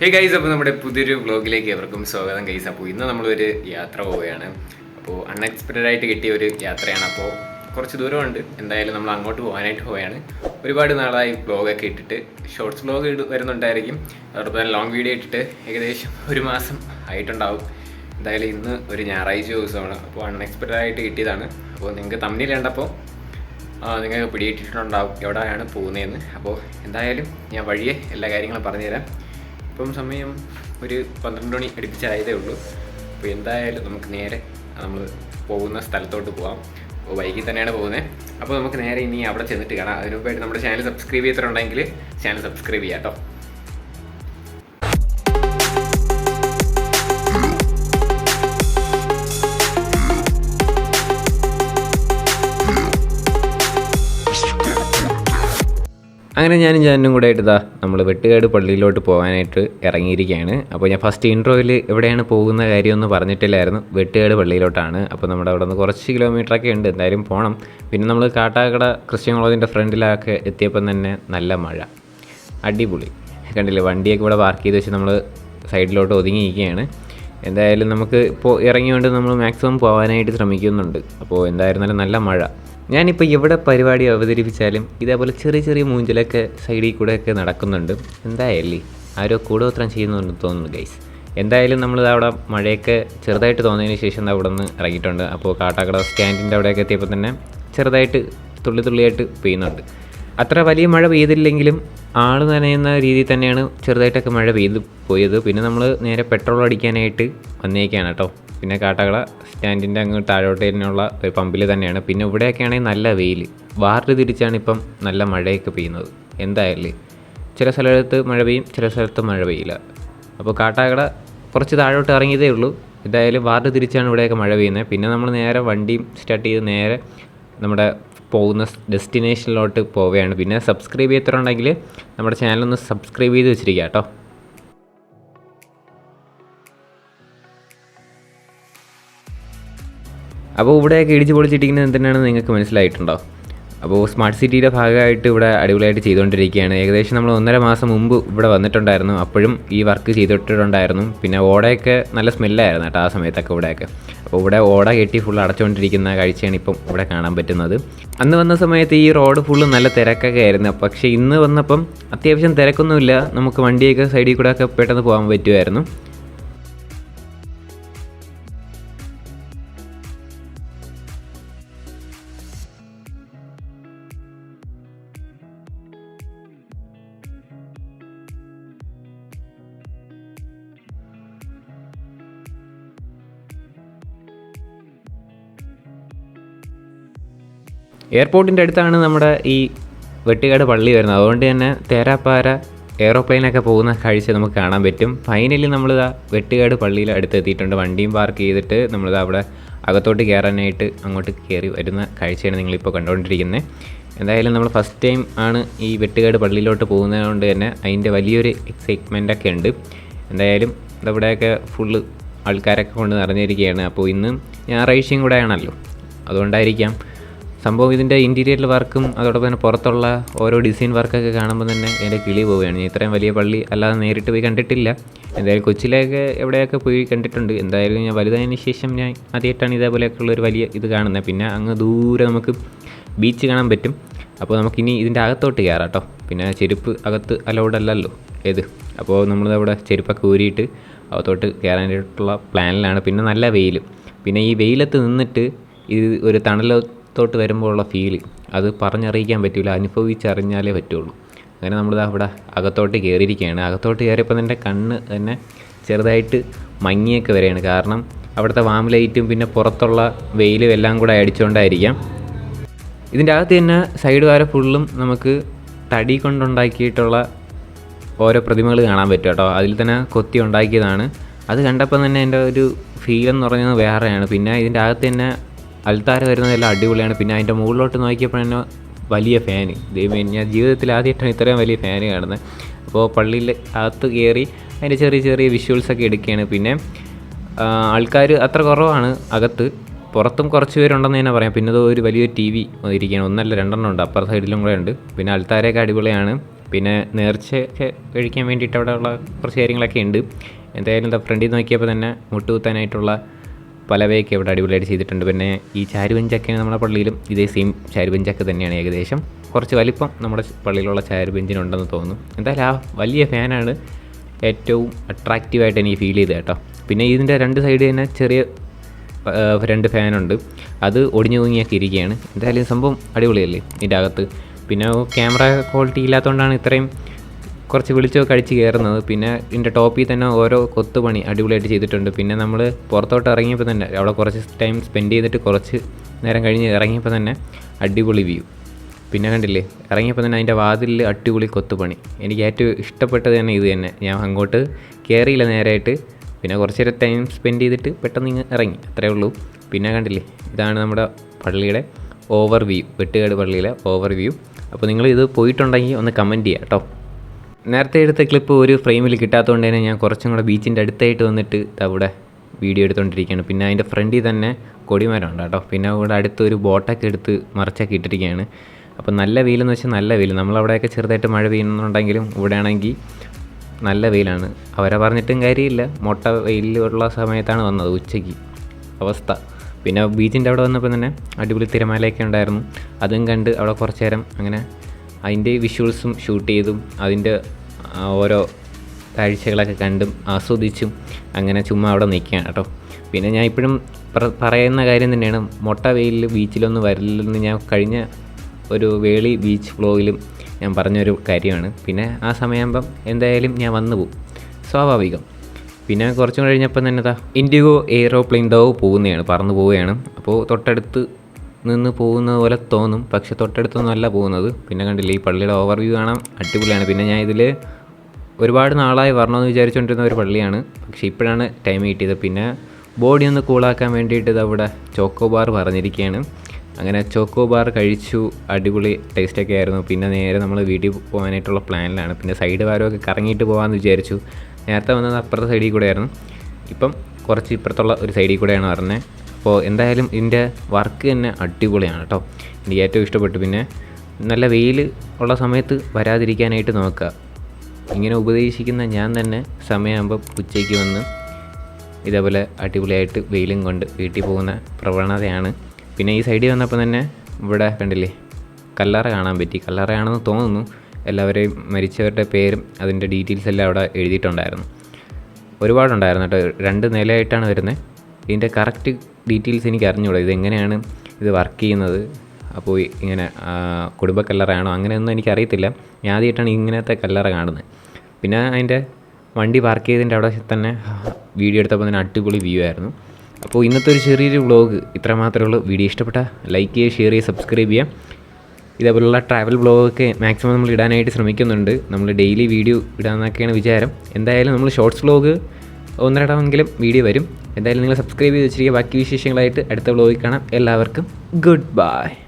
Hey guys അപ്പോൾ നമ്മുടെ പുതിയൊരു വ്ളോഗിലേക്ക് എവർക്കും സ്വാഗതം. ഗൈസ് അപ്പോൾ ഇന്ന് നമ്മളൊരു യാത്ര പോവുകയാണ്. അപ്പോൾ അൺഎക്സ്പെക്റ്റഡ് ആയിട്ട് കിട്ടിയ ഒരു യാത്രയാണ്. അപ്പോൾ കുറച്ച് ദൂരമുണ്ട്. എന്തായാലും നമ്മൾ അങ്ങോട്ട് പോകാനായിട്ട് പോവുകയാണ്. ഒരുപാട് നാളായി വ്ളോഗൊക്കെ ഇട്ടിട്ട് ഷോർട്സ് വ്ളോഗ് വരുന്നുണ്ടായിരിക്കും. അതോടൊപ്പം തന്നെ ലോങ് വീഡിയോ ഇട്ടിട്ട് ഏകദേശം ഒരു മാസം ആയിട്ടുണ്ടാവും. എന്തായാലും ഇന്ന് ഒരു ഞായറാഴ്ച ദിവസമാണ്. അപ്പോൾ അൺഎക്സ്പെക്റ്റഡ് ആയിട്ട് കിട്ടിയതാണ്. അപ്പോൾ നിങ്ങൾക്ക് തമ്മിൽ കണ്ടപ്പോൾ നിങ്ങൾക്ക് പിടിയിട്ടിട്ടുണ്ടാവും എവിടെയാണ് പോകുന്നതെന്ന്. അപ്പോൾ എന്തായാലും ഞാൻ വഴിയെ എല്ലാ കാര്യങ്ങളും പറഞ്ഞുതരാം. ഇപ്പം സമയം ഒരു പന്ത്രണ്ട് മണി അടുപ്പിച്ചായതേ ഉള്ളൂ. അപ്പോൾ എന്തായാലും നമുക്ക് നേരെ നമ്മൾ പോകുന്ന സ്ഥലത്തോട്ട് പോകാം വൈകി തന്നെയാണ് പോകുന്നത്. അപ്പോൾ നമുക്ക് നേരെ ഇനി അവിടെ ചെന്നിട്ട് കാണാം. അതിനുമുമ്പായിട്ട് നമ്മുടെ ചാനൽ സബ്സ്ക്രൈബ് ചെയ്തിട്ടുണ്ടെങ്കിൽ ചാനൽ സബ്സ്ക്രൈബ് ചെയ്യാം കേട്ടോ. അങ്ങനെ ഞാനും ഞാനും കൂടെ ആയിട്ട് ഇതാ നമ്മൾ വെട്ടുകാട് പള്ളിയിലോട്ട് പോകാനായിട്ട് ഇറങ്ങിയിരിക്കുകയാണ് അപ്പോൾ ഞാൻ ഫസ്റ്റ് ഇൻട്രോയിൽ എവിടെയാണ് പോകുന്ന കാര്യമൊന്നും പറഞ്ഞിട്ടില്ലായിരുന്നു. വെട്ടുകാട് പള്ളിയിലോട്ടാണ്. അപ്പോൾ നമ്മുടെ അവിടെ നിന്ന് കുറച്ച് കിലോമീറ്ററൊക്കെ ഉണ്ട്. എന്തായാലും പോകണം പിന്നെ നമ്മൾ കാട്ടാക്കട ക്രിസ്ത്യൻ കോളേജിന്റെ ഫ്രണ്ടിലൊക്കെ എത്തിയപ്പം തന്നെ നല്ല മഴ. അടിപൊളി. കണ്ടില്ലേ? വണ്ടിയൊക്കെ ഇവിടെ പാർക്ക് ചെയ്ത് വെച്ച് നമ്മൾ സൈഡിലോട്ട് ഒതുങ്ങിയിരിക്കുകയാണ് എന്തായാലും നമുക്ക് ഇപ്പോൾ ഇറങ്ങിയോണ്ട് നമ്മൾ മാക്സിമം പോകാനായിട്ട് ശ്രമിക്കുന്നുണ്ട്. അപ്പോൾ എന്തായിരുന്നാലും നല്ല മഴ. ഞാനിപ്പോൾ എവിടെ പരിപാടി അവതരിപ്പിച്ചാലും ഇതേപോലെ ചെറിയ ചെറിയ മൂഞ്ചിലൊക്കെ സൈഡിൽ കൂടെയൊക്കെ നടക്കുന്നുണ്ട്. എന്തായാലേ ആരോ കൂടോത്രം ചെയ്യുന്നുണ്ടെന്ന് തോന്നുന്നു ഗൈസ് എന്തായാലും നമ്മൾ അവിടെ മഴയൊക്കെ ചെറുതായിട്ട് തോന്നിയതിന് ശേഷം അവിടെ നിന്ന് ഇറങ്ങിയിട്ടുണ്ട്. അപ്പോൾ കാട്ടാക്കട സ്റ്റാൻഡിന്റെ അവിടെയൊക്കെ എത്തിയപ്പോൾ തന്നെ ചെറുതായിട്ട് തുള്ളി തുള്ളിയായിട്ട് പെയ്യുന്നുണ്ട്. അത്ര വലിയ മഴ പെയ്തില്ലെങ്കിലും ആൾ നനയുന്ന രീതിയിൽ തന്നെയാണ് ചെറുതായിട്ടൊക്കെ മഴ പെയ്ത് പോയത്. പിന്നെ നമ്മൾ നേരെ പെട്രോൾ അടിക്കാനായിട്ട് വന്നേക്കാണ് കേട്ടോ. പിന്നെ കാട്ടാക്കട സ്റ്റാൻഡിന്റെ അങ്ങ് താഴോട്ട് തന്നെയുള്ള ഒരു പമ്പിൽ തന്നെയാണ്. പിന്നെ ഇവിടെയൊക്കെ ആണെങ്കിൽ നല്ല വെയിൽ. വാർഡ് തിരിച്ചാണ് ഇപ്പം നല്ല മഴയൊക്കെ പെയ്യുന്നത്. എന്തായാലും ചില സ്ഥലത്ത് മഴ പെയ്യും ചില സ്ഥലത്ത് മഴ പെയ്യില്ല. അപ്പോൾ കാട്ടാക്കട കുറച്ച് താഴോട്ട് ഇറങ്ങിയതേ ഉള്ളൂ. എന്തായാലും വാർഡ് തിരിച്ചാണ് ഇവിടെയൊക്കെ മഴ പെയ്യുന്നത്. പിന്നെ നമ്മൾ നേരെ വണ്ടിയും സ്റ്റാർട്ട് ചെയ്ത് നേരെ നമ്മുടെ പോകുന്ന ഡെസ്റ്റിനേഷനിലോട്ട് പോവുകയാണ്. പിന്നെ സബ്സ്ക്രൈബ് ചെയ്തിട്ടുണ്ടെങ്കിൽ നമ്മുടെ ചാനലൊന്ന് സബ്സ്ക്രൈബ് ചെയ്ത് വെച്ചിരിക്കുക കേട്ടോ. അപ്പോൾ ഇവിടെയൊക്കെ ഇടിച്ച് പൊളിച്ചിട്ടിരിക്കുന്നത് എന്തിനാണെന്ന് നിങ്ങൾക്ക് മനസ്സിലായിട്ടുണ്ടോ? അപ്പോൾ സ്മാർട്ട് സിറ്റിയുടെ ഭാഗമായിട്ട് ഇവിടെ അടിപൊളിയായിട്ട് ചെയ്തുകൊണ്ടിരിക്കുകയാണ്. ഏകദേശം നമ്മൾ ഒന്നര മാസം മുമ്പ് ഇവിടെ വന്നിട്ടുണ്ടായിരുന്നു. അപ്പോഴും ഈ വർക്ക് ചെയ്തിട്ടുണ്ടായിരുന്നു. പിന്നെ ഓടയൊക്കെ നല്ല സ്മെല്ലായിരുന്നു കേട്ടോ ആ സമയത്തൊക്കെ ഇവിടെയൊക്കെ. അപ്പോൾ ഇവിടെ ഓട കെട്ടി ഫുൾ അടച്ചുകൊണ്ടിരിക്കുന്ന കാഴ്ചയാണ് ഇപ്പം ഇവിടെ കാണാൻ പറ്റുന്നത്. അന്ന് വന്ന സമയത്ത് ഈ റോഡ് ഫുള്ള് നല്ല തിരക്കൊക്കെ ആയിരുന്നു. പക്ഷേ ഇന്ന് വന്നപ്പം അത്യാവശ്യം തിരക്കൊന്നുമില്ല. നമുക്ക് വണ്ടിയൊക്കെ സൈഡിൽ കൂടെ ഒക്കെ പെട്ടെന്ന് പോകാൻ പറ്റുമായിരുന്നു. എയർപോർട്ടിന്റെ അടുത്താണ് നമ്മുടെ ഈ വെട്ടുകാട് പള്ളി വരുന്നത്. അതുകൊണ്ട് തന്നെ തേരാപ്പാര എയറോപ്ലെയിനൊക്കെ പോകുന്ന കാഴ്ച നമുക്ക് കാണാൻ പറ്റും. ഫൈനലി നമ്മളിതാ വെട്ടുകാട് പള്ളിയിൽ അടുത്തെത്തിയിട്ടുണ്ട്. വണ്ടിയും പാർക്ക് ചെയ്തിട്ട് നമ്മളിതാ അവിടെ അകത്തോട്ട് കയറാനായിട്ട് അങ്ങോട്ട് കയറി വരുന്ന കാഴ്ചയാണ് നിങ്ങളിപ്പോൾ കണ്ടുകൊണ്ടിരിക്കുന്നത്. എന്തായാലും നമ്മൾ ഫസ്റ്റ് ടൈം ആണ് ഈ വെട്ടുകാട് പള്ളിയിലോട്ട് പോകുന്നതുകൊണ്ട് തന്നെ അതിന്റെ വലിയൊരു എക്സൈറ്റ്മെന്റ് ഒക്കെ ഉണ്ട്. എന്തായാലും ഇതവിടെയൊക്കെ ഫുള്ള് ആൾക്കാരൊക്കെ കൊണ്ട് നിറഞ്ഞിരിക്കുകയാണ്. അപ്പോൾ ഇന്ന് ഞായറാഴ്ചയും കൂടെ ആണല്ലോ അതുകൊണ്ടായിരിക്കാം സംഭവം ഇതിന്റെ ഇന്റീരിയർ വർക്കും അതോടൊപ്പം തന്നെ പുറത്തുള്ള ഓരോ ഡിസൈൻ വർക്കൊക്കെ കാണുമ്പോൾ തന്നെ എന്റെ കിളി പോവുകയാണ്. ഇത്രയും വലിയ പള്ളി അല്ലാതെ നേരിട്ട് പോയി കണ്ടിട്ടില്ല. എന്തായാലും കൊച്ചിയിലേക്ക് എവിടെയൊക്കെ പോയി കണ്ടിട്ടുണ്ട്. എന്തായാലും ഞാൻ വലുതായതിന് ശേഷം ഞാൻ ആദ്യമായിട്ടാണ് ഇതേപോലെയൊക്കെയുള്ള ഒരു വലിയ ഇത് കാണുന്നത്. പിന്നെ അങ്ങ് ദൂരെ നമുക്ക് ബീച്ച് കാണാൻ പറ്റും. അപ്പോൾ നമുക്കിനി ഇതിന്റെ അകത്തോട്ട് കയറാം കേട്ടോ പിന്നെ ചെരുപ്പ് അകത്ത് അലൗഡ് അല്ലല്ലോ. ഏത്? അപ്പോൾ നമ്മളിതവിടെ ചെരുപ്പൊക്കെ ഊരിയിട്ട് അകത്തോട്ട് കയറാനായിട്ടുള്ള പ്ലാനിലാണ് പിന്നെ നല്ല വെയിൽ പിന്നെ ഈ വെയിലത്ത് നിന്നിട്ട് ഇത് ഒരു തണലത്തോട്ട് വരുമ്പോൾ ഉള്ള ഫീൽ അത് പറഞ്ഞറിയിക്കാൻ പറ്റില്ല അനുഭവിച്ചറിഞ്ഞാലേ പറ്റുള്ളൂ. അങ്ങനെ നമ്മളിത് അവിടെ അകത്തോട്ട് കയറിയിരിക്കുകയാണ് അകത്തോട്ട് കയറിയപ്പോൾ എന്റെ കണ്ണ് തന്നെ ചെറുതായിട്ട് മങ്ങിയൊക്കെ വരികയാണ്. കാരണം അവിടുത്തെ വാം ലൈറ്റും പിന്നെ പുറത്തുള്ള വെയിലും എല്ലാം കൂടെ അടിച്ചുകൊണ്ടായിരിക്കാം. ഇതിന്റെ അകത്ത് തന്നെ സൈഡ് വരെ ഫുള്ളും നമുക്ക് തടി കൊണ്ടുണ്ടാക്കിയിട്ടുള്ള ഓരോ പ്രതിമകൾ കാണാൻ പറ്റും കേട്ടോ. അതിൽ തന്നെ കൊത്തി ഉണ്ടാക്കിയതാണ്. അത് കണ്ടപ്പോൾ തന്നെ എന്റെ ഒരു ഫീൽ എന്ന് പറഞ്ഞത് വേറെയാണ്. പിന്നെ ഇതിന്റെ അകത്ത് തന്നെ അൽത്താര വരുന്നതെല്ലാം അടിപൊളിയാണ്. പിന്നെ അതിന്റെ മുകളിലോട്ട് നോക്കിയപ്പോൾ തന്നെ വലിയ ഫാന് ദൈവമേ ഞാൻ ജീവിതത്തിൽ ആദ്യമായിട്ടാണ് ഇത്രയും വലിയ ഫാന് കാണുന്നത്. അപ്പോൾ പള്ളിയിൽ അകത്ത് കയറി അതിന്റെ ചെറിയ ചെറിയ വിഷ്വൽസൊക്കെ എടുക്കുകയാണ്. പിന്നെ ആൾക്കാർ അത്ര കുറവാണ് അകത്ത്. പുറത്തും കുറച്ച് പേരുണ്ടെന്ന് തന്നെ പറയാം. പിന്നെ ഒരു വലിയൊരു ടി വി ഇരിക്കുകയാണ്. ഒന്നല്ല രണ്ടെണ്ണം ഉണ്ട്. അപ്പുറ സൈഡിലും കൂടെ ഉണ്ട്. പിന്നെ അൽത്താരയൊക്കെ അടിപൊളിയാണ്. പിന്നെ നേർച്ചയൊക്കെ കഴിക്കാൻ വേണ്ടിയിട്ട് അവിടെയുള്ള കുറച്ച് കാര്യങ്ങളൊക്കെ ഉണ്ട്. എന്തായാലും എന്താ ഫ്രണ്ടിൽ നോക്കിയപ്പോൾ തന്നെ മുട്ടുകുത്താനായിട്ടുള്ള പലവയൊക്കെ ഇവിടെ അടിപൊളിയായിട്ട് ചെയ്തിട്ടുണ്ട്. പിന്നെ ഈ ചാരുബെഞ്ചൊക്കെ നമ്മുടെ പള്ളിയിലും ഇതേ സെയിം ചാരുവഞ്ചക്ക തന്നെയാണ് ഏകദേശം. കുറച്ച് വലിപ്പം നമ്മുടെ പള്ളിയിലുള്ള ചാരുവഞ്ചിനുണ്ടെന്ന് തോന്നുന്നു. എന്തായാലും ആ വലിയ ഫാനാണ് ഏറ്റവും അട്രാക്റ്റീവായിട്ട് എനിക്ക് ഫീൽ ചെയ്തത് കേട്ടോ. പിന്നെ ഇതിന്റെ രണ്ട് സൈഡ് തന്നെ ചെറിയ രണ്ട് ഫാനുണ്ട്. അത് ഒടിഞ്ഞു തൂങ്ങിയൊക്കെ ഇരിക്കുകയാണ്. എന്തായാലും സംഭവം അടിപൊളിയല്ലേ ഇതിന്റെ അകത്ത്. പിന്നെ ക്യാമറ ക്വാളിറ്റി ഇല്ലാത്തതുകൊണ്ടാണ് ഇത്രയും കുറച്ച് വിളിച്ചൊക്കെ കഴിച്ച് കയറുന്നത്. പിന്നെ ഇതിന്റെ ടോപ്പിൽ തന്നെ ഓരോ കൊത്തുപണി അടിപൊളിയായിട്ട് ചെയ്തിട്ടുണ്ട്. പിന്നെ നമ്മൾ പുറത്തോട്ട് ഇറങ്ങിയപ്പോൾ തന്നെ അവിടെ കുറച്ച് ടൈം സ്പെൻഡ് ചെയ്തിട്ട് കുറച്ച് നേരം കഴിഞ്ഞ് ഇറങ്ങിയപ്പോൾ തന്നെ അടിപൊളി വ്യൂ. പിന്നെ കണ്ടില്ലേ ഇറങ്ങിയപ്പോൾ തന്നെ അതിന്റെ വാതിലിൽ അടിപൊളി കൊത്തുപണി എനിക്ക് ഏറ്റവും ഇഷ്ടപ്പെട്ടത് തന്നെ ഇത് തന്നെ. ഞാൻ അങ്ങോട്ട് കയറിയില്ല നേരായിട്ട്. പിന്നെ കുറച്ച് നേരം ടൈം സ്പെൻഡ് ചെയ്തിട്ട് പെട്ടെന്ന് ഇങ്ങ് ഇറങ്ങി. അത്രേ ഉള്ളൂ. പിന്നെ കണ്ടില്ലേ ഇതാണ് നമ്മുടെ പള്ളിയുടെ ഓവർ വ്യൂ വെട്ടുകാട് പള്ളിയിലെ ഓവർ വ്യൂ അപ്പോൾ നിങ്ങൾ ഇത് പോയിട്ടുണ്ടെങ്കിൽ ഒന്ന് കമന്റ് ചെയ്യാം കേട്ടോ. നേരത്തെ എടുത്ത ക്ലിപ്പ് ഒരു ഫ്രെയിമിൽ കിട്ടാത്തതുകൊണ്ട് തന്നെ ഞാൻ കുറച്ചും കൂടെ ബീച്ചിന്റെ അടുത്തായിട്ട് വന്നിട്ട് അവിടെ വീഡിയോ എടുത്തുകൊണ്ടിരിക്കുകയാണ് പിന്നെ അതിന്റെ ഫ്രണ്ടിൽ തന്നെ കൊടിമരമുണ്ട് കേട്ടോ. പിന്നെ അവിടെ അടുത്ത് ഒരു ബോട്ടൊക്കെ എടുത്ത് മറച്ചൊക്കെ ഇട്ടിരിക്കുകയാണ്. അപ്പോൾ നല്ല വെയിലെന്ന് വെച്ചാൽ നല്ല വെയിൽ. നമ്മളവിടെയൊക്കെ ചെറുതായിട്ട് മഴ പെയ്യുന്നുണ്ടെങ്കിലും ഇവിടെയാണെങ്കിൽ നല്ല വെയിലാണ്. അവരെ പറഞ്ഞിട്ടും കാര്യമില്ല. മുട്ട വെയിലുള്ള സമയത്താണ് വന്നത് ഉച്ചയ്ക്ക് അവസ്ഥ. പിന്നെ ബീച്ചിന്റെ അവിടെ വന്നപ്പോൾ തന്നെ അടിപൊളി തിരമാലയൊക്കെ ഉണ്ടായിരുന്നു. അതും കണ്ട് അവിടെ കുറച്ച് നേരം അങ്ങനെ അതിന്റെ വിഷ്വൽസും ഷൂട്ട് ചെയ്തും അതിന്റെ ഓരോ കാഴ്ചകളൊക്കെ കണ്ടും ആസ്വദിച്ചും അങ്ങനെ ചുമ്മാ അവിടെ നിൽക്കുകയാണ് കേട്ടോ. പിന്നെ ഞാൻ ഇപ്പോഴും പറയുന്ന കാര്യം തന്നെയാണ് മൊട്ട വെയിലിൽ ബീച്ചിലൊന്നും വരില്ലെന്ന് ഞാൻ കഴിഞ്ഞ ഒരു വേളി ബീച്ച് ഫ്ലോയിലും ഞാൻ പറഞ്ഞൊരു കാര്യമാണ്. പിന്നെ ആ സമയമാകുമ്പം എന്തായാലും ഞാൻ വന്നു പോകും സ്വാഭാവികം. പിന്നെ കുറച്ചും കഴിഞ്ഞപ്പം തന്നെ എന്താ ഇൻഡിഗോ എയ്റോപ്ലെയിൻ ദോ പോകുന്നതാണ് പറന്ന് പോവുകയാണ്. അപ്പോൾ തൊട്ടടുത്ത് നിന്ന് പോകുന്ന പോലെ തോന്നും. പക്ഷെ തൊട്ടടുത്തൊന്നും അല്ല പോകുന്നത്. പിന്നെ കണ്ടില്ലേ ഈ പള്ളിയുടെ ഓവർവ്യൂ കാണാൻ അടിപൊളിയാണ്. പിന്നെ ഞാൻ ഇതിൽ ഒരുപാട് നാളായി വരണമെന്ന് വിചാരിച്ചുകൊണ്ടിരുന്ന ഒരു പള്ളിയാണ്. പക്ഷേ ഇപ്പോഴാണ് ടൈം കിട്ടിയത്. പിന്നെ ബോഡി ഒന്ന് കൂളാക്കാൻ വേണ്ടിയിട്ട് ഇത് അവിടെ ചോക്കോ ബാർ പറഞ്ഞിരിക്കുകയാണ്. അങ്ങനെ ചോക്കോ ബാർ കഴിച്ചു. അടിപൊളി ടേസ്റ്റൊക്കെ ആയിരുന്നു. പിന്നെ നേരെ നമ്മൾ വീട്ടിൽ പോകാനായിട്ടുള്ള പ്ലാനിലാണ് പിന്നെ സൈഡ് വാരമൊക്കെ കറങ്ങിയിട്ട് പോകാമെന്ന് വിചാരിച്ചു. നേരത്തെ വന്നത് അപ്പുറത്തെ സൈഡിൽ കൂടെ ആയിരുന്നു ഇപ്പം കുറച്ച് ഇപ്പുറത്തുള്ള ഒരു സൈഡിൽ കൂടെയാണ് പറഞ്ഞത് അപ്പോൾ എന്തായാലും ഇതിന്റെ വർക്ക് തന്നെ അടിപൊളിയാണ് കേട്ടോ. എനിക്ക് ഏറ്റവും ഇഷ്ടപ്പെട്ടു. പിന്നെ നല്ല വെയിൽ ഉള്ള സമയത്ത് വരാതിരിക്കാനായിട്ട് നോക്കുക. ഇങ്ങനെ ഉപദേശിക്കുന്ന ഞാൻ തന്നെ സമയമാകുമ്പോൾ ഉച്ചയ്ക്ക് വന്ന് ഇതേപോലെ അടിപൊളിയായിട്ട് വെയിലും കൊണ്ട് വീട്ടിൽ പോകുന്ന പ്രവണതയാണ്. പിന്നെ ഈ സൈഡിൽ വന്നപ്പോൾ തന്നെ ഇവിടെ കണ്ടില്ലേ കല്ലറ കാണാൻ പറ്റി. കല്ലറയാണെന്ന് തോന്നുന്നു. എല്ലാവരെയും മരിച്ചവരുടെ പേരും അതിന്റെ ഡീറ്റെയിൽസ് എല്ലാം അവിടെ എഴുതിയിട്ടുണ്ടായിരുന്നു. ഒരുപാടുണ്ടായിരുന്നു കേട്ടോ. രണ്ട് നിലയായിട്ടാണ് വരുന്നത്. ഇതിന്റെ കറക്റ്റ് ഡീറ്റെയിൽസ് എനിക്ക് അറിഞ്ഞുകൂടാ ഇതെങ്ങനെയാണ് ഇത് വർക്ക് ചെയ്യുന്നത്? അപ്പോൾ ഇങ്ങനെ കുടുംബ കല്ലറയാണോ? അങ്ങനെയൊന്നും എനിക്കറിയത്തില്ല. ഞാൻ ആദ്യമായിട്ടാണ് ഇങ്ങനത്തെ കല്ലറ കാണുന്നത്. പിന്നെ അതിന്റെ വണ്ടി പാർക്ക് ചെയ്തതിന്റെ അവിടെ തന്നെ വീഡിയോ എടുത്തപ്പോൾ തന്നെ അടിപൊളി വ്യൂ ആയിരുന്നു. അപ്പോൾ ഇന്നത്തെ ഒരു ചെറിയൊരു വ്ളോഗ് ഇത്ര മാത്രമേ ഉള്ളൂ. വീഡിയോ ഇഷ്ടപ്പെട്ട ലൈക്ക് ചെയ്യുക ഷെയർ ചെയ്യുക സബ്സ്ക്രൈബ് ചെയ്യുക. ഇതേപോലുള്ള ട്രാവൽ ബ്ലോഗൊക്കെ മാക്സിമം നമ്മൾ ഇടാനായിട്ട് ശ്രമിക്കുന്നുണ്ട്. നമ്മൾ ഡെയിലി വീഡിയോ ഇടാമെന്നൊക്കെയാണ് വിചാരം. എന്തായാലും നമ്മൾ ഷോർട്സ് വ്ലോഗ് ഒന്നരടമെങ്കിലും വീഡിയോ വരും. എന്തായാലും നിങ്ങൾ സബ്സ്ക്രൈബ് ചെയ്ത് വെച്ചിരിക്കുക. ബാക്കി വിശേഷങ്ങളായിട്ട് അടുത്ത വ്ലോഗിൽ കാണാം. എല്ലാവർക്കും ഗുഡ് ബൈ